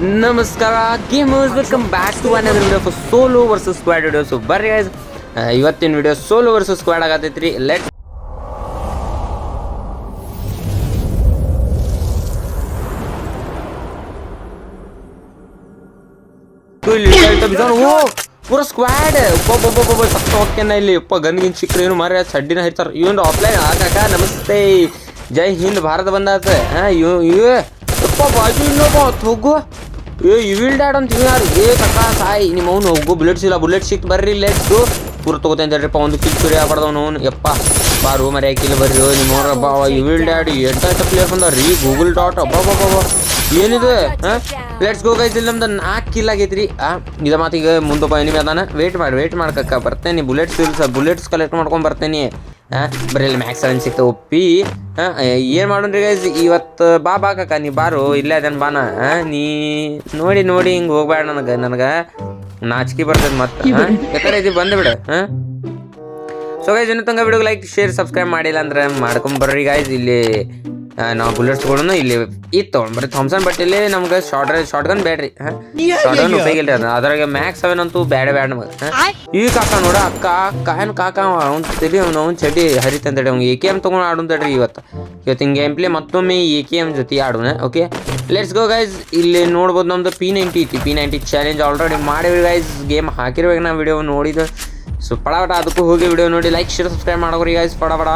ನಮಸ್ಕಾರ gamers welcome back to another video for solo versus squad video so ಬರ್ರಿ guys, ಆ, ಇವತ್ತಿನ video solo versus squad ಆಗತೈತ್ರಿ. Let ಓ ಪೂರ ಸ್ಕ್ವಾಡ್ ಒಬ್ಬೊಬ್ಬೊಬ್ಬೊಬ್ಬ ಸತ್ತ ಹೋಗ್ತೇನೆ ಇಲ್ಲಿ. ಅಪ್ಪ ಗನ್ ಗಿನ್ ಸಿಕ್ಕ್ರೆ ಏನು ಮಾರ ಚಡ್ಡಿನ ಹೈತಾರ ಇವನು ಆಫ್ಲೈನ್ ಆಗಾಕ ನಮಸ್ತೆ. ಜೈ ಹಿಂದ್ ಭಾರತ ಬಂದಾತ. ಹಾ ಇವ್ ಇವ. ಅಪ್ಪ ಬಾಜು ಇನ್ನೊಬ್ಬ ಹೋಗು. ಏ ಇವಿಲ್ ಡ್ಯಾಡ್ ಅಂತ ಯಾರು? ಏ, ಕಕ್ಕ, ಸಾಯಿ, ನಿಮ್ಮ ಅವನು ಹೋಗು. ಬುಲೆಟ್ಸ್ ಇಲ್ಲ ಬುಲೆಟ್ ಸಿಕ್ತು ಬರ್ರಿ ಲೆಟ್ಸು ಪೂರ ತಗೋತೇನೆ ತಡ್ರಿಪ್ಪ ಒಂದು ಕಿಲ್ ಚುರಿ ಆಗ್ಬಾರ್ದವನು ಯಪ್ಪ, ಬಾರು ಮರಿ ಹಾಕಿಲ್ಲ ಬರ್ರಿ ನಿಮ್ಮ ಅವ್ರ ಬಾ ಇವಿಲ್ ಡ್ಯಾಡ್ ಎಂಟ ಪ್ಲೇಯರ್ ರೀ ಗೂಗಲ್ ಡಾಟ್ ಅಬ್ಬಾ ಏನಿದೆ? ಲೆಟ್ಸ್ ಗೋ ಗೈಸ್ ಇಲ್ಲಿ ನಮ್ದು ನಾಲ್ಕು ಕಿಲ್ ಆಗೈತ್ರಿ. ಆ, ಇದ ಮಾತಿಗೆ ಮುಂದೊಬ್ಬ ಎನಿಮಿ ಅದಾನ. ವೇಟ್ ಮಾಡಿ ವೇಟ್ ಮಾಡ್ಕಕ್ಕ ಬರ್ತೇನೆ ಬುಲೆಟ್ಸ್ ಇಲ್ಸ ಬುಲೆಟ್ಸ್ ಕಲೆಕ್ಟ್ ಮಾಡ್ಕೊಂಡು ಬರ್ತೇನೆ. ಹಾ ಬರೀ ಇಲ್ಲಿ ಮ್ಯಾಕ್ಸ್ ಸೆವೆನ್ ಸಿಗ್ತಾವ ಒಪ್ಪಿ ಏನು ಮಾಡೋಣ್ರಿ ಗೈಸ್ ಇವತ್ತು ಬಾ ಬಾ ಕಕ್ಕ ನೀ ಬಾರು, ಇಲ್ಲೇ ಅದೇನು ಬಾನ. ನೀ ನೋಡಿ ನೋಡಿ, ಹಿಂಗೆ ಹೋಗ್ಬೇಡ ನನಗೆ ನನಗೆ ನಾಚಿಕೆ ಬರ್ತದೆ ಮತ್ತೆ ಯಾಕಂದ್ರೆ ಇದು ಬಂದು ಬಿಡು, ಹಾಂ. ಸೊ ಗೈಸ್ ಇನ್ನು ತಂಗ ವಿಡಿಯೋಗೆ ಲೈಕ್ ಶೇರ್ ಸಬ್ಸ್ಕ್ರೈಬ್ ಮಾಡಿಲ್ಲ ಅಂದ್ರೆ ಮಾಡ್ಕೊಂಬರ್ರಿ ಗೈಸ್ ಇಲ್ಲಿ ನಾವು ಬುಲೆಟ್ಸ್ ತಗೊಂಡು ಇಲ್ಲಿ ಇದು ತೊಗೊಂಡು ಬರ್ರಿ ಥಾಮ್ಸನ್ ಬಟ್ ಇಲ್ಲಿ ನಮ್ಗೆ ಶಾರ್ಟ್ ಶಾರ್ಟ್ ಗನ್ ಬೇಡ್ರಿ. ಶಾರ್ಟ್ ಗನ್ ಉಪಯೋಗ ಇಲ್ರಿ ಅದು ಅದ್ರಾಗ ಮ್ಯಾಕ್ಸ್ ಅವೆನ್ ಅಂತೂ ಬೇಡ ಬೇಡ ನಮಗೆ ಈ ಕಾಕ ನೋಡ ಅಕ್ಕ ಕಾಯನ್ ಕಾಕ ಅವ್ನು ತಿಳಿ ಅವ್ನು ಅವ್ನು ಚಡಿ ಹರಿತಂತೇಳಿ ಅವ್ನು ಎ ಕೆ ಎಂ ತೊಗೊಂಡು ಆಡೋನ್ ತಡ್ರಿ ಇವತ್ತು. ಇವತ್ತು ಹಿಂಗೆ ಗೇಮ್ ಪ್ಲೇ ಮತ್ತೊಮ್ಮೆ ಎ ಕೆ ಎಂ ಜೊತೆ ಆಡೋಣ ಓಕೆ ಲೆಟ್ಸ್ ಗೋ ಗೈಸ್ ಇಲ್ಲಿ ನೋಡ್ಬೋದು ನಮ್ದು ಪಿ ನೈಂಟಿ ಐತಿ. ಪಿ ನೈಂಟಿ ಚಾಲೆಂಜ್ ಆಲ್ರೆಡಿ ಮಾಡಿವಿ ಗೈಸ್ ಗೇಮ್ ಹಾಕಿರ್ಬೇಕು ನಾ ವಿಡಿಯೋ ನೋಡಿದ್ದು. ಸೊ ಪಡ ಪಡ ಅದಕ್ಕೂ ಹೋಗಿ ವಿಡಿಯೋ ನೋಡಿ. ಲೈಕ್ ಶೇರ್ ಸಬ್ಸ್ಕ್ರೈಬ್ ಮಾಡೋರಿ ಗೈಸ್ ಪಡ ಪಡ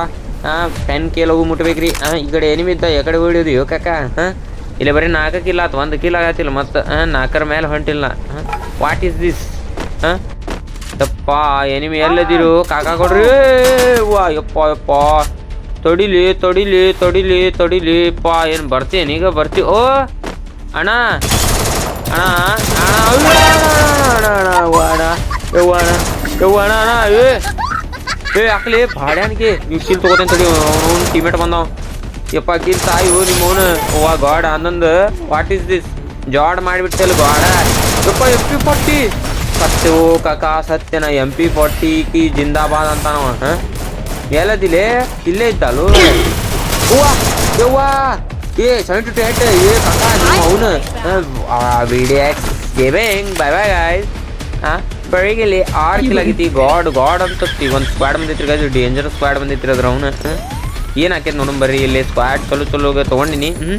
ಹಾಂ ಟೆನ್ ಕೆ ಲಗು ಮುಟ್ಬೇಕ್ರಿ. ಹಾಂ ಈ ಕಡೆ ಎನಿಮಿ ಇದ್ದ ಎಕಡೆ ಹೊಡಿಯೋದು ಕಾಕ ಹಾಂ ಇಲ್ಲಿ ಬರೀ ನಾಲ್ಕು ಕಿಲ್ಲ ಆತು ಒಂದು ಕಿಲ್ ಆಗತ್ತಿಲ್ಲ ಮತ್ತು ಹಾಂ ನಾಲ್ಕರ ಮೇಲೆ ಹೊಂಟಿಲ್ಲ. ಹಾಂ ವಾಟ್ ಈಸ್ ದಿಸ್ ಹಾಂ ಯಪ್ಪ ಎನಿಮಿ ಎಲ್ಲದಿರು, ಕಾಕ ಕೊಡ್ರಿ. ವಾ, ಯಪ್ಪ ಯಪ್ಪ. ತೊಡಿಲಿ ತೊಡಿಲಿ ತೊಡಿಲಿ ತೊಡಿಲಿ. ಪಾ, ಏನು ಬರ್ತೀನಿ ಈಗ ಬರ್ತಿ. ಓ, ಅಣ್ಣ. ಅಣ್ಣ ಅಣ್ಣ ಅಣ್ಣ ಅಣ್ಣ ಅಣ್ಣ ಅಣ್ಣ. ಅಣ್ಣ ಅಣ್ಣ ಅಣ್ಣ ಏ ಹಾಕ್ಲಿ ಭಾಡ್ಯಾನ್ಗೆ, ನೀವು ಕಿಲ್ ತಗೋತೇನೆ ತಡಿ, ಅವ್ನು ಟೀಮೇಟ್ ಬಂದವ. ಯಪ್ಪ, ಗಿಲ್ ತಾಯಿ ನಿಮ್ಮ ಅವನು ಅವ್ವ, god Anand what is this ಜಾಡ್ ಮಾಡಿಬಿಟ್ಟಲ್ಲ ಗಾಡ. ಯಪ್ಪ ಎಂ ಪಿ ಫಾರ್ಟಿ ಸತ್ಯ, ಓ, ಕಾಕ, ಸತ್ಯನ ಎಂ ಪಿ ಫಾರ್ಟಿ ಕಿ ಜಿಂದಾಬಾದ್ ಅಂತಾನವ ಹಾಂ? ಎಲ್ಲದಿಲ್ಲೇ ಇಲ್ಲೇ ಇದ್ದಲು ಹೂವಾ ಯವ್ವಾ. ಏ ಸೆವೆಂಟಿ ಟು ಏಟ್ ಏ, ಕಾಕ, ನಿಮ್ಮ ಅವನು ವಿಡಿಯಾಕ್ಸ್ ಗೇಮಿಂಗ್ ಬೈ ಬೈ ಗಾಯ್ಸ್ ಹಾಂ? ಬೆಳಿಗ್ಗೆ ಆರ್ ಕಿಲ್ ಆಗೈತಿ ಗಾಡ್ ಗಾಡ್ ಅಂತ ಒಂದು ಸ್ಕ್ವಾಡ್ ಬಂದಿತ್ತು ಗಾಯ್ಸ್ ಡೇಂಜರ್ ಸ್ಕ್ವಾಡ್ ಬಂದಿತ್ತು ಅದ್ರ ಅವನು ಏನು ಹಾಕೈತೆ ನೋಡೋಣ ಬರ್ರಿ ಇಲ್ಲಿ ಸ್ಕ್ವಾಡ್ ಚಲೋ ಚಲೋ ತೊಗೊಂಡಿನಿ. ಹ್ಞೂ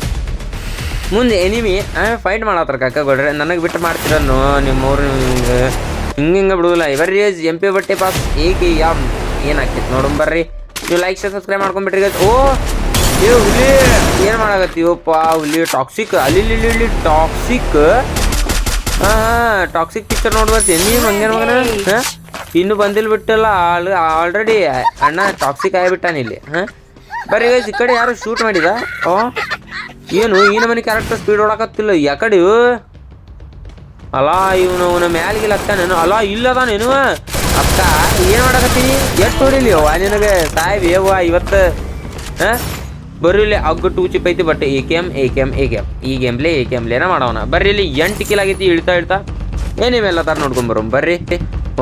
ಮುಂದೆ ಎನಿಮಿ ಫೈಟ್ ಮಾಡತ್ತಾರ ಕಾಕ ಕೊಡ್ರಿ ನನಗೆ ಬಿಟ್ಟು ಮಾಡ್ತಿರೋನು ನಿಮ್ಮವ್ರು ಹಿಂಗೆ ಹಿಂಗೆ ಹಿಂಗೆ ಬಿಡುದಿಲ್ಲ. ಇವರಿ ಎಂ ಪಿ ಬಟ್ಟೆ ಪಾಸ್ ಏಕೆ ಯಾವ ಏನು ಹಾಕೈತೆ ನೋಡಮ್ ಬರ್ರಿ. ನೀವು ಲೈಕ್ ಶೇರ್ ಸಬ್ಸ್ಕ್ರೈಬ್ ಮಾಡ್ಕೊಂಡ್ಬಿಟ್ರಿ guys. ಓ ಏ ಹುಲಿ. ಏನು ಮಾಡಾಕತ್ತೀವಪ್ಪ ಹುಲಿ. ಟಾಕ್ಸಿಕ್ ಅಲ್ಲಿ ಟಾಕ್ಸಿಕ್ ಹಾ ಟಾಕ್ಸಿಕ್ ಪಿಕ್ಚರ್ ನೋಡ್ಬರ್ತೀನಿ ನೀನು ಹಂಗೇನು ಮಗನ? ಇನ್ನು ಬಂದಿಲ್ಲ ಬಿಟ್ಟಲ್ಲ ಆಲ್ ಆಲ್ರೆಡಿ ಅಣ್ಣ ಟಾಕ್ಸಿಕ್ ಆಗಿಬಿಟ್ಟಾನ ಇಲ್ಲಿ ಹಾಂ? ಬರೀ ಈ ಕಡೆ ಯಾರು ಶೂಟ್ ಮಾಡಿದ? ಓ ಏನು ಈ ಮನೆ ಕ್ಯಾರೆಕ್ಟರ್ ಸ್ಪೀಡ್ ಓಡಾಕತ್ತಿಲ್ಲ ಯಾಕಡೆ ಅಲ್ಲ ಇವನು ಅವನ ಮ್ಯಾಲಿಗೆ ಹತ್ತಾನೇನು ಅಲ್ಲ ನೀನು? ಅಕ್ಕ ಏನು ಮಾಡಕತ್ತೀನಿ? ಎಷ್ಟು ಹೊಡಿಲಿ ಅವ್ವ ನಿನಗೆ? ಸಾಯ್ಬೇವ ಇವತ್ತು ಹಾಂ? ಬರ್ರಿ ಇಲ್ಲಿ ಅಗ್ಗು ಟೂ ಚಿಪ್ ಐತಿ but A K M A K M A K M ಈ ಗೇಮ್ಲೆ ಎ ಕೆ ಎಮ್ಲೇನ ಮಾಡೋಣ. ಬರ್ರಿ ಇಲ್ಲಿ ಎಂಟು ಕಿಲ್ ಆಗೈತಿ, ಇಳ್ತಾ ಇಳ್ತಾ. ಏನಿವೆಲ್ಲ ತರ ನೋಡ್ಕೊಂಬರು ಬರ್ರಿ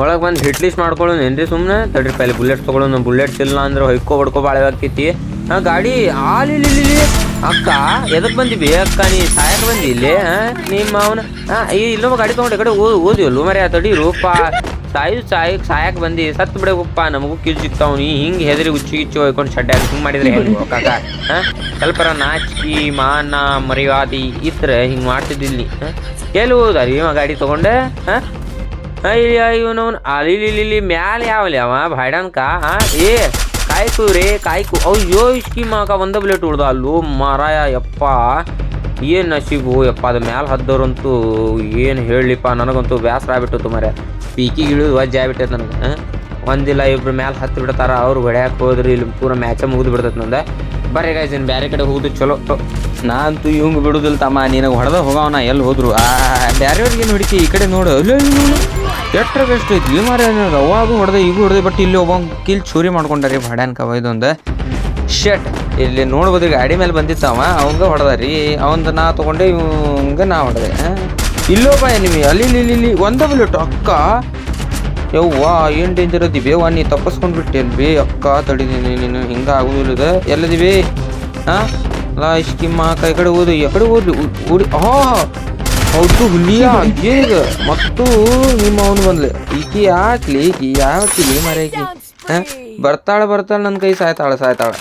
ಒಳಗೆ ಬಂದು ಹಿಟ್ ಲಿಸ್ಟ್ ಮಾಡ್ಕೊಳ್ಳೋಣ ಏನ್ರಿ ಸುಮ್ಮನೆ ತಡ್ರಿ, ಪೈಲೆ ಬುಲೆಟ್ಸ್ ತೊಗೊಳೋಣ ಬುಲೆಟ್ಸ್ ಇಲ್ಲ ಅಂದ್ರೆ ಹೊಯ್ಕೊ, ಹೊಡ್ಕೊ, ಬಾಳೆ ಆಗ್ತೈತಿ ಹಾಂ ಗಾಡಿ ಆಲಿ ಅಕ್ಕ ಎದಕ್ಕೆ ಬಂದಿವಿ ಅಕ್ಕ, ನೀ ಸಾಯಕ್ ಬಂದಿ ಇಲ್ಲಿ ನಿಮ್ಮ ಅವನ ಹಾಂ ಈ ಇಲ್ಲೊಬ್ಬ ಗಾಡಿ ತೊಗೊಂಡು ಕಡೆ ಓದಿ ಓದಿವಲ್ಲು ಮರ್ಯಾ ತಡಿ ರೂಪ ಸಾಯು ಸಾಯಕ್ ಸಾಯಕ್ ಬಂದಿ, ಸತ್ ಬಿಡಬೇಕಪ್ಪ ನಮಗೂ ಕಿಲ್ ಸಿಕ್ತಾವ್ ನೀ, ಹಿಂಗೆ ಹೆದರಿ ಉಚ್ಚಿ ಗಿಚ್ಚು ಹೋಯ್ಕೊಂಡು ಶಡ್ಡ ಹಿಂಗೆ ಮಾಡಿದ್ರೆ ಹೆಂಗೆ? ಕಾಕ, ಹಾಂ? ಸ್ವಲ್ಪರ ನಾಚಿಕಿ ಮಾನ, ಮರ್ಯಾದಿ ಇದ್ರೆ ಹಿಂಗೆ ಮಾಡ್ತಿದ್ದಿಲ್ಲಿ ಎಲ್ಲಿ ಇವ ಗಾಡಿ ತೊಗೊಂಡೆ, ಹಾ? ಅಯ್ಯ ಅಲ್ಲಿ ಇಲ್ಲಿ ಮ್ಯಾಲೆ ಯಾವಲಿ ಅವ? ಭಾಯ್ಡನ್ಕ ಹಾ? ಏ, ಕಾಯ್ಕು ರೇ, ಕಾಯ್ಕು. ಅಯ್ಯೋ ಇಸ್ಕಿ ಮಾಕ ಒಂದ ಬ್ಲೇಟ್ ಉಳ್ದ, ಅಲ್ಲೂ ಮಾರಾಯ, ಯಪ್ಪ. ಏನು ನಸೀಬು ಯಪ್ಪ, ಅದು ಮ್ಯಾಲ ಹದ್ದವ್ರಂತೂ ಏನು ಹೇಳಲಿಪ್ಪ? ನನಗಂತೂ ಬೇಸರ ಆಗ್ಬಿಟ್ಟು ಮರೆ ಪೀಕಿಗೆ ಇಳಿದು ವಜ್ಜೆ ಆಗ್ಬಿಟ್ಟೈತೆ ನನಗೆ ಒಂದಿಲ್ಲ ಇಬ್ರು ಮ್ಯಾಲೆ ಹತ್ತಿ ಬಿಡ್ತಾರ, ಅವ್ರು ಹೊಡ್ಯಾಕೆ ಹೋದ್ರಿ ಇಲ್ಲಿ ಪೂರ ಮ್ಯಾಚ ಮುಗಿದು ಬಿಡ್ತೈತೆ ನಂದ. ಬರ್ರಿ ಗಾಯ್ಸ್ ಇನ್ನು ಬೇರೆ ಕಡೆ ಹೋಗುದು ಚಲೋ. ನಾ ಅಂತೂ ಬಿಡೋದಿಲ್ಲ ತಮ್ಮ, ನಿನಗೆ ಹೊಡೆದ ಹೋಗವನ ಎಲ್ಲಿ ಹೋದ್ರು? ಆ ಬೇರೆಯವ್ರಿಗೇನು ಹುಡುಕಿ ಈ ಕಡೆ ನೋಡು. ಅಲ್ಲೇ ಎಟ್ರ ಬೆಸ್ಟ್ ಐತಿ? ಮಾರ ಅವಾಗೂ ಹೊಡೆದ, ಈಗೂ ಹೊಡೆದ ಬಟ್ ಇಲ್ಲಿ ಒಬ್ಬ ಕಿಲ್ ಚೂರಿ ಮಾಡ್ಕೊಂಡ್ರಿ ಭಾಡ್ಯಾನ್ ಕವ ಇದೊಂದು ಶಟ್ ಇಲ್ಲಿ ನೋಡ್ಬೋದು ಗಾಡಿ ಮೇಲೆ ಬಂದಿತ್ತವ ಅವಂಗ ರೀ ಅವಂದ ನಾ ತಗೊಂಡೆ, ಇವಂಗ ನಾ ಹೊಡೆದೆ. ಇಲ್ಲೋ ಬಾಯ ನಿಮಗೆ, ಅಲ್ಲಿ, ಇಲ್ಲಿ ಇಲ್ಲಿ ಒಂದ ಬುಲೆಟ್ ಅಕ್ಕ. ಯವ್ವಾ, ಏನು ಡೇಂಜರ್ ಅದಿ ಬೇವ ನೀ ತಪ್ಪಸ್ಕೊಂಡ್ ಬಿಟ್ಟೆ ಬೇ ಅಕ್ಕ ತಡಿದೀನಿ ನೀನು ಹಿಂಗ ಆಗುದಿಲ್ಲ ಎಲ್ಲದಿವಿ ಹಾ ಲಾ ಇಷ್ಕಿಮ್ಮ ಕೈ ಕಡೆ ಓದು ಕಡೆ ಓದ್ಲಿ ಓಡಿ ಆಹ್. ಹೌದು, ಹುಲಿಯ ಈಗ ಮತ್ತು ನಿಮ್ಮ ಅವನು ಬಂದ್ಲೆ. ಈಕಿ ಆಕ್ಲಿ ಈಕಿ ಯಾವ ಮರ ಬರ್ತಾಳ ಬರ್ತಾಳ ನನ್ನ ಕೈ ಸಾಯ್ತಾಳೆ, ಸಾಯ್ತಾಳ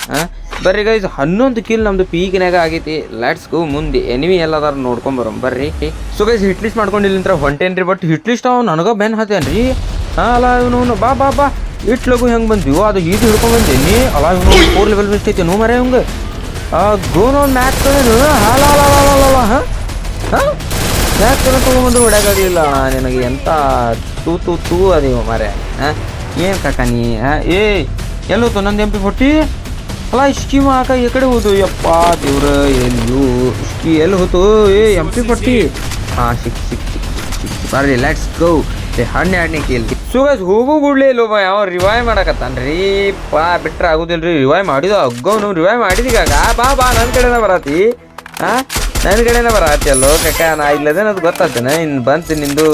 ಬರ್ರಿ ಗೈಸ್ ಹನ್ನೊಂದು ಕಿಲ್ ನಮ್ದು ಪೀಕಿನಾಗ ಆಗೈತಿ. ಲೆಟ್ಸ್ ಗೋ ಮುಂದೆ. ಎನಿಮಿ ಎಲ್ಲದಾರು ನೋಡ್ಕೊಂಡ್ ಬರೋಮ್. ಬರ್ರಿ. ಸೊ ಗೈಸ್ ಹಿಟ್ ಲಿಸ್ಟ್ ಮಾಡ್ಕೊಂಡು ಇಲ್ಲಿಂತ್ರ ಹೊಂಟೇನ್ರಿ ಬಟ್ ಹಿಟ್ ಲಿಸ್ಟ್ ಅವ್, ನನಗ ಬೆನ್ ಹತ್ತೇನ್ರಿ ಹಾ, ಅಲ್ಲ, ಇವನು ಬಾ ಬಾ ಬಾ. ಇಟ್ ಲಗು ಹೆಂಗ್ ಬಂದಿವೋ? ಅದು ಈಗ ಹಿಡ್ಕೊಂಡ್ ಬಂದೇನಿ. ಅಲ್ಲ, ಇವನು ಫೋರ್ ಲೆವೆಲ್ ಬೆಸ್ಟ್ ಐತಿ ನೋ ಮರೆ ಹಂಗ ಗೋನೋ ಮ್ಯಾಚ್ ಹಾಲ ಹಾ ಹಾ? ಯಾಕೆ ತೊಗೊಂಬಂದು ಹೊಡ್ಯಾಕಾಗಲಿಲ್ಲ ನಿನಗೆ ಎಂತ ತೂ ತೂ ತೂ ಅದೇವ ಮರೆ ಹಾಂ? ಏನು ಕಾಕ ನೀ ಏ, ಎಲ್ಲೋತು ನಂದು ಎಂ ಪಿ ಫೋರ್ಟಿ ಅಲ್ಲ ಇಸ್ಕಿ ಮಾಕ ಈ ಕಡೆ ಹೋದು. ಯಪ್ಪ, ದೇವ್ರ ಎಲ್ಲೂ ಇಸ್ಕಿ ಎಲ್ಲಿ ಹೋತು? ಏ ಎಂ ಪಿ ಫೋರ್ಟಿ ಹಾಂ, ಸಿಕ್ ಸಿಕ್ ಸಿಕ್ ಬರ್ರಿ ಲೆಟ್ಸ್ ಗೋ ಏ, ಹಣ್ಣೆ ಹಣ್ಣೆ ಕೇಳಿ. ಸುಗಸ್ ಹೋಗು ಗುಡ್ಲೇ ಇಲ್ಲೋ ಯಾವ ರಿವೈವ್ ಮಾಡಕತ್ತಾನ್ರಿ ಪಾ, ಬಿಟ್ರೆ ರೀ ರಿವೈವ್ ಮಾಡಿದ? ಅಗ್ಗವನು ರಿವೈವ್ ಮಾಡಿದೀಗ ಬಾ ಬಾ ನನ್ನ ಕಡೆನ ಬರತಿ. ಹಾಂ? ನನ್ನ ಕಡೆನೇ ಬರತ್ತಿ ಅಲ್ಲೋ ಕಕ್ಕ ನಾ ಇಲ್ಲದೇನದು ಗೊತ್ತಾಗ್ತೇನೆ ಇನ್ನು ಬಂತು ನಿಂದು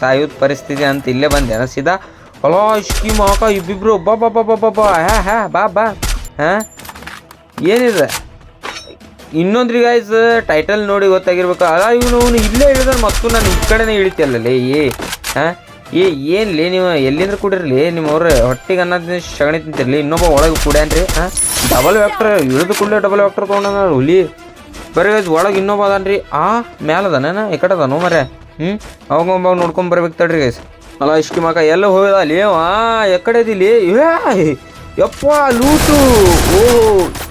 ಸಾಯುದ ಪರಿಸ್ಥಿತಿ ಅಂತ ಇಲ್ಲೇ ಬಂದೆ. ಸೀದಾ ಹೊಲ ಇಸ್ಕಿ ಮಾಕ ಇಬ್ಬಿಬ್ರು ಬಾ ಬಾ ಬಾ ಬಾ ಬಾ ಬಾ ಹಾ ಹಾ ಬಾ ಬಾ ಹಾ ಏನಿದೆ? ಇನ್ನೊಂದ್ರಿ ಗಾಯ್ಸ್ ಟೈಟಲ್ ನೋಡಿ ಗೊತ್ತಾಗಿರ್ಬೇಕು. ಅಲ್ಲ, ಇವನು ಅವನು ಇಲ್ಲೇ ಇಳಿದ್ರೆ ಮತ್ತು ನಾನು ಈ ಕಡೆನೇ ಇಳಿತಿಯಲ್ಲೇ ಏ, ಹಾ? ಏ, ಏನ್ಲಿ ನೀವು ಎಲ್ಲಿಂದ್ರೆ ಕೂಡಿರ್ಲಿ ನಿಮ್ಮವ್ರ ಹೊಟ್ಟಿಗೆ ಅನ್ನೋದ್ ಸಗಣಿ ತಿಂತಿರ್ಲಿ, ಇನ್ನೊಬ್ಬ ಒಳಗೆ ಕೂಡ್ಯಾನ್ರಿ, ಹಾ? ಡಬಲ್ ವ್ಯಾಕ್ಟರ್ ಇಳಿದು ಕೂಡಲೇ ಡಬಲ್ ವ್ಯಾಕ್ಟರ್ ತೊಗೊಂಡ ಹುಲಿ. ಬರ್ರಿ ಗಾಯ್ಸ್ ಒಳಗೆ ಇನ್ನೊಬ್ಬ ಅದಾನ್ರಿ. ಆ ಮ್ಯಾಲ ಅದಾನೇನ ಈ ಕಡೆ ಅದಾನೋ ಮರೆ ಹ್ಞೂ ಅವಾಗ ನೋಡ್ಕೊಂಡ್ ಬರ್ಬೇಕು ತಡ್ರಿ ಗೈಸ್ ಅಲ್ಲ, ಇಷ್ಟಿ ಮಕ ಎಲ್ಲ ಹೋದ ಅಲ್ಲಿ? ಏ, ಯಪ್ಪ, ಲೂಟು. ಓ,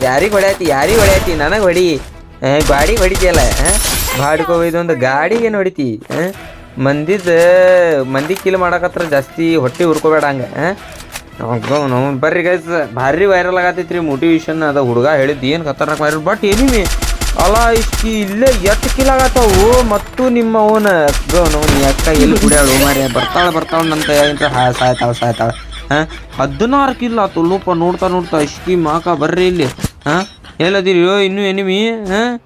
ಯಾರಿಗೆ ಹೊಡ್ಯಾತಿ ಯಾರಿಗೆ ಹೊಡ್ಯಾತಿ? ನನಗೆ ಹೊಡಿ. ಗಾಡಿಗೆ ಹೊಡಿತಿಯಲ್ಲ ಬಾಡ್ಕೊ ಇದೊಂದು ಗಾಡಿಗೆ ಏನು ಹೊಡಿತಿ ಮಂದಿದ, ಮಂದಿ ಕಿಲ್ ಮಾಡಕತ್ರ ಜಾಸ್ತಿ ಹೊಟ್ಟೆ ಹುರ್ಕೋಬೇಡ ಹಂಗೆ ಬರ್ರಿ ಗೈಸ್ ಭಾರಿ ವೈರಲ್ ಆಗತ್ತೈತ್ರಿ ಮೋಟಿವೇಶನ್ ಅದ ಹುಡುಗ ಹೇಳಿದ್ದು ಏನು ಖತರ್ನಾಕ್ ಬಟ್ ಏನಿವಿ ಅಲ್ಲ ಇಲ್ಲೇ ಎಷ್ಟು ಆಗತ್ತಾವು ಮತ್ತು ನಿಮ್ಮ ಅವನ ನಾವು ಅಕ್ಕ ಎಲ್ಲಿ ಕುಡಿಯಾಳು ಮಾರಿ ಬರ್ತಾಳ, ಬರ್ತಾಳೆ ನನ್ನ ಹಾ, ಸಾಯ್ತಾಳೆ, ಸಾಯ್ತಾಳ. ಹಾಂ? ಹದಿನಾರು ಕಿಲ್ ಆತು ಲೋಪ, ನೋಡ್ತಾ ನೋಡ್ತಾ ಇಷ್ಟಿ ಮಾಕ ಬರ್ರಿ ಇಲ್ಲಿ. ಹಾಂ? ಎಲ್ಲದಿರಿ? ಇನ್ನು ಎನಿಮಿ ಹಾಂ?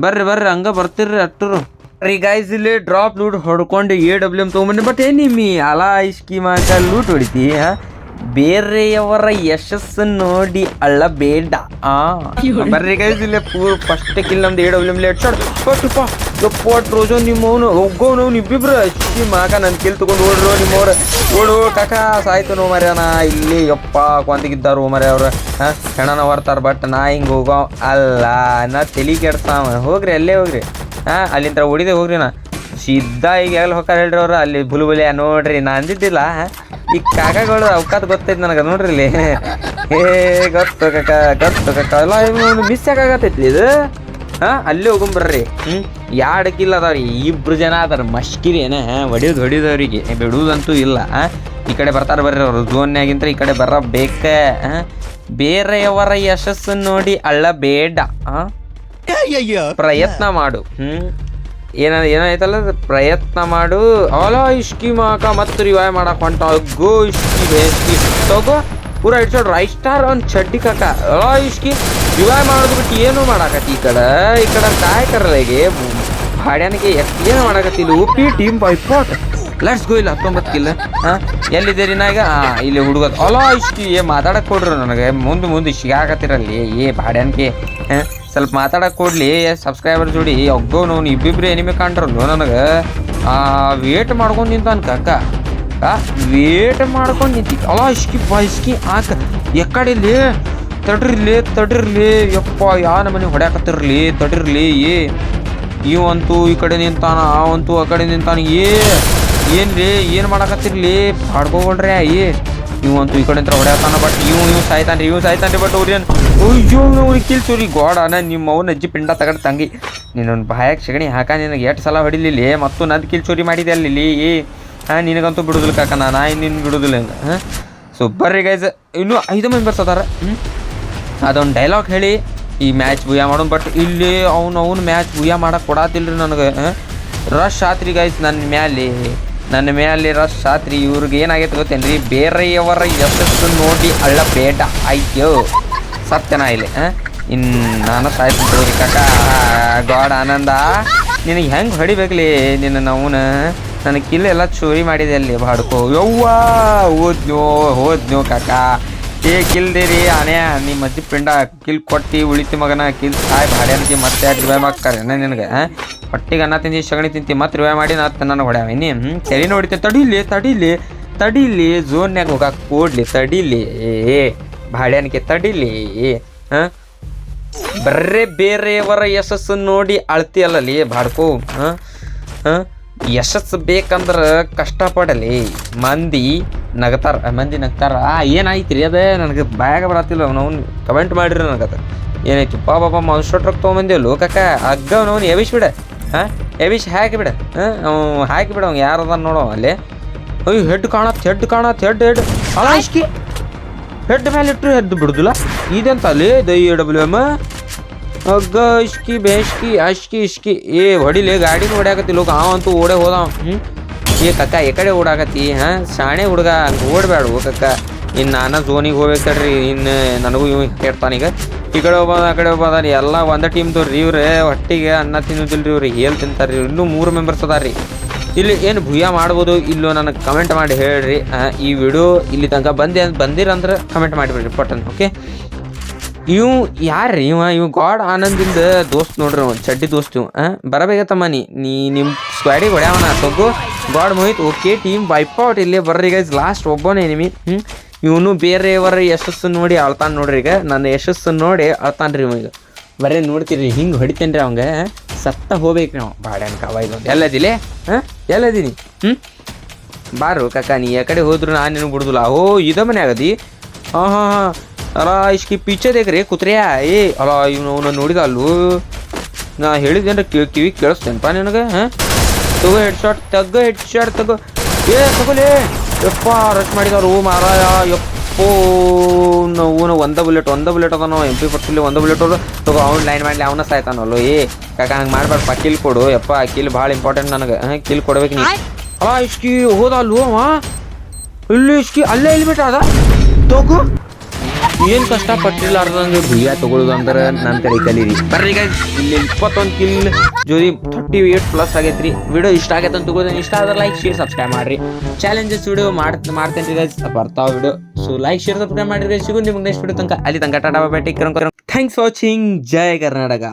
ಬರ್ರಿ ಬರ್ರಿ, ಹಂಗ ಬರ್ತಿರ್ರಿ ಅಟ್ಟರು. ರೀ ಗೈಸ್ ಇಲ್ಲಿ ಡ್ರಾಪ್ ಲೂಟ್ ಹೊಡ್ಕೊಂಡು ಎ ಡಬ್ಲ್ಯೂ ಎಂ ತೊಗೊಂಬನ್ನಿ ಬಟ್ ಎನಿಮಿ ಅಲ ಇಷ್ಕಿ ಮಾಕ ಲೂಟ್ ಹೊಡಿತಿ, ಹಾಂ? ಬೇರೆಯವರ ಯಶಸ್ಸು ನೋಡಿ ಅಳ್ಳಬೇಡ ಆ. ಬರ್ರಿ ಗೈಸ್ ಇಲ್ಲ ಪೂರ್ ಫಸ್ಟ್ ಕಿಲ್ ನಮ್ದು ಎ ಡಬ್ಲ್ಯೂ ರೋಜು ಲೇಟ್ ಶಾಟ್ ನಿಮ್ಮವನು ಹೋಗೋನು ಇಬ್ಬಿಬ್ರು ಅಷ್ಟಿ ಮಾಕ ನನ್ನ ಕಿಲ್ ತಗೊಂಡು ಓಡ್ರು ನಿಮ್ಮವ್ರ ಓಡು ಕಾಕ ಸಾಯ್ತು ನೋ ಮರ್ಯಾನ ಇಲ್ಲಿ ಯಪ್ಪ ಕೊಂದಿಗಿದ್ದಾರು ಮರ್ಯ ಅವ್ರ. ಹಾಂ ಹೆಣನ ಹೊರ್ತಾರ ಬಟ್ ನಾ ಹಿಂಗೆ ಹೋಗೋ ಅಲ್ಲ. ನಾ ತಲಿ ಕೆಡ್ಸಾವ ಹೋಗ್ರಿ ಅಲ್ಲೇ ಹೋಗ್ರಿ. ಹಾಂ ಅಲ್ಲಿಂದ ಓಡಿದೆ ಹೋಗ್ರಿ ನಾ. ಸಿದ್ಧ ಈಗ ಎಲ್ಲಿ ಹೋಗಾರ ಹೇಳ್ರಿ ಅವ್ರ. ಅಲ್ಲಿ ಬುಲ್ಬುಲಿಯ ನೋಡ್ರಿ. ನಾ ಅಂದಿದ್ದಿಲ್ಲ ಈ ಕಾಕಗಳು ಅವಕಾಶ ಗೊತ್ತೈತಿ ನನಗೆ ನೋಡ್ರಿ ಇಲ್ಲಿ. ಏ ಗೊತ್ತು ಕಾಕ ಗೊತ್ತು ಕಾಕ. ಇವನು ಮಿಸ್ ಯಾಕಾಗತ್ತೈತಿ ಇದು? ಹಾ ಅಲ್ಲಿ ಹೋಗೊಂಬರ್ರಿ ಹ್ಮ್ ಎರಡು ಕಿಲ್ ಅದಾವ್ರಿ? ಇಬ್ರು ಜನ ಅದಾರ ಮಶ್ಕಿರಿ ಏನ ಹೊಡಿಯೋದು ಹೊಡಿಯೋದವ್ರಿಗೆ. ಬಿಡುವುದಂತೂ ಇಲ್ಲ ಈ ಕಡೆ ಬರ್ತಾರೆ ಬರ್ರಿ ಅವರು ಝೋನ್ಯಾಗಿಂತ ಈ ಕಡೆ ಬರ ಬೇಕ ಬೇರೆಯವರ ಯಶಸ್ಸು ನೋಡಿ ಅಳ್ಳಬೇಡ ಬೇಡ ಪ್ರಯತ್ನ ಮಾಡು ಹ್ಮ್. ಏನ, ಏನಾಯ್ತಲ್ಲ? ಪ್ರಯತ್ನ ಮಾಡು. ಅಲ ಇಷ್ಕಿ ಮಾಕ, ಮತ್ತು ರಿವಾಯ್ ಮಾಡಕ್ ಹೊಂಟ. ಗೋ ಇಷ್ಕಿ ಬೇಸ್ಕಿ. ತಗೋ, ಪೂರ ಇಟ್ಸೋಡ್ರ ಐಸ್ಟಾರ್ ಸ್ಟಾರ್ ಒಂದು ಚಡ್ಡಿ ಕಾಕ. ಅಲ ಇಷ್ಕಿ. ರಿವಾಯ್ ಮಾಡೋದು ಬಿಟ್ಟು ಏನು ಮಾಡಾಕತ್ತಿ ಈ ಕಡೆ. ಈ ಕಡೆ ಕಾಯಕರಲೆಗೆ ಹಾಡ್ಯಾನಿಗೆ ಏನು ಮಾಡಾಕತ್ತಿಲ್ಲ ಉಪ್ಪಿ ಟೀಮ್ ಬಾಯ್ಪಾಟ್ ಲೆಟ್ಸ್ ಗೋ ಇಲ್ಲ. ಹತ್ತೊಂಬತ್ತು ಕಿಲ್ಲ ಹಾಂ? ಎಲ್ಲಿದ್ದೀರಿ ನಾಗ ಹಾಂ, ಇಲ್ಲಿ ಹುಡುಗ ಅಲ ಇಷ್ಕಿ. ಏ, ಮಾತಾಡಕ್ ಕೊಡ್ರಿ ನನಗೆ. ಮುಂದೆ ಮುಂದೆ ಸಿಗಾಕತ್ತಿರಲ್ಲಿ ಏ ಬಾಡ್ಯಾನಿಗೆ ಹಾಂ? ಸ್ವಲ್ಪ ಮಾತಾಡಕ್ ಕೊಡ್ಲಿ ಸಬ್ಸ್ಕ್ರೈಬರ್ ಜೋಡಿ ಒಗ್ಗೋ ನೋನು ಇಬ್ಬಿಬ್ರು ಎನಿಮೆ ಕಾಣ್ರಲ್ವ ನನಗೆ? ವೇಟ್ ಮಾಡ್ಕೊಂಡು ನಿಂತಾನ ಕಾಕ. ವೇಟ್ ಮಾಡ್ಕೊಂಡು ನಿಂತಿ ಅಲ್ಲ ಇಸ್ಕಿ ಬಾ ಇಸ್ಕಿ ಆಕ ಎಕ್ಕಡಿಲ್ಲಿ, ತಡ್ರಿರ್ಲಿ ತಡ್ರಿರ್ಲಿ. ಯಪ್ಪ, ಯಾ ನಮ್ಮನೆ ಹೊಡ್ಯಾಕತ್ತಿರ್ಲಿ, ತಡ್ರಿರ್ಲಿ, ಏ. ಇವಂತೂ ಈ ಕಡೆ ನಿಂತಾನ ಅವಂತೂ ಆ ಕಡೆ ನಿಂತಾನ, ಏ. ಏನ್ರಿ, ಏನು ಮಾಡಕತ್ತಿರ್ಲಿ? ಪಾಡ್ಕೊಳ್ರಿ ಏ. ಇವಂತೂ ಈ ಕಡೆ ಹೊಡೆಯತಾನ ಬಟ್ ಇವ್ ಇವ್ ಸಾಯ್ತಾನ್ರಿ ಇವ್ ಸಾಯ್ತಾನ್ರಿ ಬಟ್ ಅವ್ರೇನು, ಅಯ್ಯೋ ಅವ್ರಿಗೆ ಕಿಲ್ಸೂರಿ ಗೋಡನ ನಿಮ್ಮ ಅವನ ಅಜ್ಜಿ ಪಿಂಡ ತಗಡ್ ತಂಗಿ. ನೀನೊಂದು ಬಾಯಾಗ ಸಗಣಿ ಹಾಕ, ನಿನಗೆ ಎಷ್ಟು ಸಲ ಹೊಡಿಲಿಲ್ಲ, ಮತ್ತು ನಂದು ಕಿಲ್ ಚೋರಿ ಮಾಡಿದೆ ಅಲ್ಲಿ ಏ, ಹಾಂ, ನಿನಗಂತೂ ಬಿಡುದಿಲ್ಲ ಕಾಕ, ನಾ ನಿನ್ನ ಬಿಡುದಿಲ್ಲ ಹಾಂ? ಸೊ ಬರ್ರಿ ಗೈಸ್ ಇನ್ನೂ ಐದು ಮೆಂಬರ್ಸ್ ಅದಾರ ಹ್ಞೂ ಅದೊಂದು ಡೈಲಾಗ್ ಹೇಳಿ, ಈ ಮ್ಯಾಚ್ ಭೂಯ ಮಾಡೋಣ ಬಟ್ ಇಲ್ಲಿ ಅವ್ನು ಅವ್ನು ಮ್ಯಾಚ್ ಭೂಯ ಮಾಡಕ್ಕೆ ಕೊಡಾತಿಲ್ರಿ ನನಗೆ ರಶ್ ಆತ್ರಿ ಗೈಸ್ ನನ್ನ ಮ್ಯಾಲೆ. ನನ್ನ ಮೇಲಿರೋ ಶಾತ್ರಿ ಇವ್ರಿಗೆ ಏನಾಗೈತೆ ಗೊತ್ತೇನ್ರಿ? ಬೇರೆಯವರ ಯಶಸ್ಸು ನೋಡಿ ಅಳ್ಳ ಬೇಡ. ಅಯ್ಯೋ, ಸತ್ಯನ ಇಲ್ಲಿ ಇನ್ನು ನಾನು ಸಾಯ್ತೀನಿ ಕಾಕ. ಗಾಡ್ ಆನಂದ, ನಿನಗೆ ಹೆಂಗೆ ಹೊಡಿಬೇಕಲಿ ನಿನ್ನ ನವನ? ನನಗೆ ಕಿಲ್ಲೆಲ್ಲ ಚೋರಿ ಮಾಡಿದೆ ಅಲ್ಲಿ ಬಾಡ್ಕೋ. ಯವ್ವಾ ಹೋದ್ನೋ ಹೋದ್ನೋ ಕಾಕ. ಏ ಕಿಲ್ದಿರಿ ಆನೆ ನಿಮ್ಮ ಮಜ್ಜಿ ಪಿಂಡ, ಕಿಲ್ ಕೊಟ್ಟಿ, ಉಳಿತಿ ಮಗನ, ಕಿಲ್ ಸಾಯ್ ಭಾಡ್ಯಾನಿಗೆ ಮತ್ತೆ ಯಾಕೆ ರಿವೈವ್ ಹಾಕ್ತಾರೆ ನಿನಗೆ ಹೊಟ್ಟಿಗೆ ಅನ್ನ ತಿಂದಿ, ಸಗಣಿ ತಿಂತಿ, ಮತ್ತೆ ರಿವೈವ್ ಮಾಡಿ ನಾ ನನಗೆ ಹೊಡ್ಯಾವ ಹ್ಞೂ ತಲೆ ನೋಡಿತೆ, ತಡಿಲಿ, ತಡೀಲಿ ತಡೀಲಿ ಝೋನ್ಯಾಗ ಹೋಗಕ್ಕೆ ಕೂಡ್ಲಿ, ತಡೀಲಿ, ಏ ಭಾಡ್ಯಾನಿಗೆ ತಡೀಲಿ ಹಾಂ ಬರ್ರೆ ಬೇರೆಯವರ ಯಶಸ್ಸು ನೋಡಿ ಅಳ್ತಿಯಲ್ಲಲಿ ಬಾಡ್ಕೋ ಹಾಂ ಹಾಂ ಯಶಸ್ಸು ಬೇಕಂದ್ರೆ ಕಷ್ಟಪಡಲಿ. ಮಂದಿ ನಗತಾರ ಮಂದಿ ನಗ್ತಾರ. ಆ ಏನಾಯ್ತು ಅದೇ? ನನಗೆ ಬ್ಯಾಗ ಬರತ್ತಿಲ್ಲ ಅವ್ನವ್ನು ಕಮೆಂಟ್ ಮಾಡಿರಿ ನನಗದ ಏನಾಯ್ತು ಪಾ ಬಾಬಾ ಟ್ರಕ್ ತೊಗೊಂಬಂದಿವಲ್ಲ ಲೋಕಕ್ಕ? ಅಗ್ಗ ಅವ್ನು ಎವಿಶ್ ಬಿಡ. ಹಾಂ? ಎವಿಶ್ ಹಾಕಿ ಬಿಡ. ಹಾಂ? ಹಾಕಿ ಬಿಡ. ಅವ್ನು ಯಾರದ ನೋಡೋ ಅಲ್ಲಿ. ಅಯ್ಯೋ, ಹೆಡ್ ಕಾಣತ್ ಹೆಡ್ ಕಾಣತ್, ಹೆಡ್ ಹೆಡ್. ಅಲ್ಲ ಹೆಡ್ ಮೇಲೆ ಇಟ್ಟರು ಹೆಡ್ ಬಿಡುದಿಲ್ಲ. ಇದೆಂತ ಅಲ್ಲಿ ದೈ ಡಬ್ಲ್ಯೂ, ಎಂ. ಅಗ್ಗ, ಇಷ್ಕಿ, ಬೇಷ್ಕಿ, ಅಷ್ಕಿ, ಇಷ್ಕಿ. ಏ, ಹೊಡಿಲಿ ಗಾಡಿ ಹೊಡ್ಯಾಕತ್ತಿಲ್ಲ ಅಂತೂ ಓಡೇ ಹೋದ ಹ್ಞೂ ಏ, ಕಕ್ಕ, ಈ ಕಡೆ ಓಡಾಕತ್ತಿ, ಹಾಂ? ಶಾಣೆ ಹುಡುಗ ಓಡಬೇಡ ಕಕ್ಕ. ಇನ್ನು ನಾನು ಝೋನಿಗೆ ಹೋಗ್ಬೇಕು ತಡ್ರಿ. ಇನ್ನು ನನಗೂ ಇವ್ ಕೇಳ್ತಾನೀಗ ಈ ಕಡೆ ಹೋಗ್ಬೋದು ಆ ಕಡೆ ಹೋಗ್ಬೋದ ಎಲ್ಲ ಒಂದೇ ಟೀಮ್ ತೋರಿ ಇವ್ರೆ. ಹೊಟ್ಟಿಗೆ ಅನ್ನ ತಿನ್ನೋದಿಲ್ಲ ರೀ ಇವ್ರಿಗೆ ಹೇಲ್ ತಿಂತಾರೆ ರೀ ಇನ್ನೂ ಮೂರು ಮೆಂಬರ್ಸ್ ಅದಾರಿ ಇಲ್ಲಿ ಏನು ಭೂಯ ಮಾಡ್ಬೋದು? ಇಲ್ಲೋ ನನಗೆ ಕಮೆಂಟ್ ಮಾಡಿ ಹೇಳ್ರಿ. ಈ ವಿಡಿಯೋ ಇಲ್ಲಿ ತನಕ ಬಂದೆ ಬಂದಿರಂದ್ರೆ ಕಮೆಂಟ್ ಮಾಡಿಬಿಡ್ರಿ ಪಟ್ಟನ್. ಓಕೆ ಇವ್ ಯಾರ್ರಿ? ಇವ, ಇವ್ ಗಾಡ್ ಆನಂದಿಂದ ದೋಸ್ತ್ ನೋಡ್ರಿ ಅವ್ನು, ಚಡ್ಡಿ ದೋಸ್ತ್ ಇವ್ ಬರಬೇಕತ್ತಮ್ಮ ನೀ ನೀ ನಿಮ್ಮ ಸ್ಕ್ವಾಡಿಗೆ ಹೊಡ್ಯಾವನ? ತಗೋ god Mohit okay team wipeout ಇಲ್ಲೇ ಬರ್ರಿ ಗೈಸ್ ಲಾಸ್ಟ್ ಒಬ್ಬನೇ ನಿಮಿ ಹ್ಞೂ ಇವನು ಬೇರೆಯವರ ಯಶಸ್ಸು ನೋಡಿ ಅಳ್ತಾನೆ ನೋಡ್ರಿ ಈಗ. ನನ್ನ ಯಶಸ್ಸು ನೋಡಿ ಅಳ್ತಾನ್ರಿ ಇವ ಈಗ. ಬರೇ ನೋಡ್ತೀರಿ, ಹಿಂಗೆ ಹೊಡಿತೇನ್ರಿ ಅವಂಗ ಸತ್ತ ಹೋಗ್ಬೇಕು ನಾವು. ಬಾಡ್ಯಾನ ಕವ ಇಲ್ಲೊಂದು ಎಲ್ಲದಿಲೆ? ಹಾಂ ಎಲ್ಲದೀನಿ? ಹ್ಞೂ ಬಾರು ಕಾಕ, ನೀ ಯಾಕಡೆ ಕಡೆ ಹೋದ್ರು ನಾನು ಬಿಡುದಿಲ್ಲ. ಓ, ಇದ ಮನೆ ಆಗದಿ ಹಾಂ ಹಾಂ ಹಾಂ ಅಲ್ಲ ಇಷ್ಕಿ ಪಿಚ್ಚೆ ದೇಕ್ರಿ ಕುತ್ರಿಯಾ, ಏ ಅಲ್ಲ ಇವನು ಅವನು ನೋಡಿದ ಅಲ್ಲೂ? ನಾ ಹೇಳಿದ್ದೇನ್ರ ಕಿವಿ ಕೇಳಿಸ್ತೇನಪ್ಪ ನಿನಗೆ, ಹಾಂ? ತಗೋ ಹೆಡ್ ಶಾಟ್ ತಗ್ಗ ಹೆಡ್ ಶಾಟ್ ತಗೋ ಏ ತಗೋಲಿ ಯಪ್ಪ ರಶ್ ಮಾಡಿದವ್ರು, ಮಾರಾಯ, ಯಪ್ಪೋ. ನಾವು ಒಂದ ಬುಲೆಟ್ ಒಂದ ಬುಲೆಟ್ ಅದಾನೋ ಎಂ ಪಿ ಪಟ್ಟಿಲಿ ಒಂದ ಬುಲೆಟ್ ಅದು ತಗೋ, ಅವ್ನು ಲೈನ್ ಮಾಡಲಿ, ಅವನ ಸಾಯ್ತಾನಲ್ಲೋ, ಏ. ಕಾಕ, ಹಂಗೆ ಮಾಡ್ಬೇಡಪ್ಪ ಕಿಲ್ ಕೊಡು. ಯಪ್ಪ ಕಿಲ್ ಭಾಳ ಇಂಪಾರ್ಟೆಂಟ್ ನನಗೆ, ಹಾಂ? ಕಿಲ್ ಕೊಡ್ಬೇಕು ನೀ. ಅಲ್ಲ ಇಷ್ಕಿ ಹೋದ ಅಲ್ವ ಇಲ್ಲಿ ಇಷ್ಕಿ ಅಲ್ಲೇ ಬಿಟ್ಟ ಅದ? ತಗೋ. ಏನು ಕಷ್ಟಪಟ್ಟಿಲ್ಲಾರ್ದಂಗೆ ಭುಯ್ಯ ತಗೊಳ್ಳೋದು ಅಂದ್ರೆ ನನ್ನ ಕಡೆ ಕಲೀರಿ. ಬರ್ರಿ ಗೈಸ್ ಇಲ್ಲಿ ಇಪ್ಪತ್ತೊಂದು ಕಿಲ್ ಜೋರಿ ಥರ್ಟಿ ಏಟ್ ಪ್ಲಸ್ ಆಗೈತ್ರಿ. ವಿಡಿಯೋ ಇಷ್ಟ ಆಗೈತೆ ಅಂತ ಇಷ್ಟ ಆದ್ರೆ ಲೈಕ್ ಶೇರ್ ಸಬ್ಸ್ಕ್ರೈಬ್ ಮಾಡ್ರಿ. ಚಾಲೆಂಜಸ್ ವಿಡಿಯೋ ಮಾಡ್ ಮಾಡ್ತೇನೆ ಗೈಸ್ ಬರ್ತಾವ video so like share subscribe ಮಾಡಿದ್ರೆ ಸಿಗು ನಿಮ್ಗೆ ನೆಕ್ಸ್ಟ್ ವಿಡಿಯೋ ತನಕ. ಅಲ್ಲಿ ತನಕ Tata bye take thanks watching Jaya Karnataka.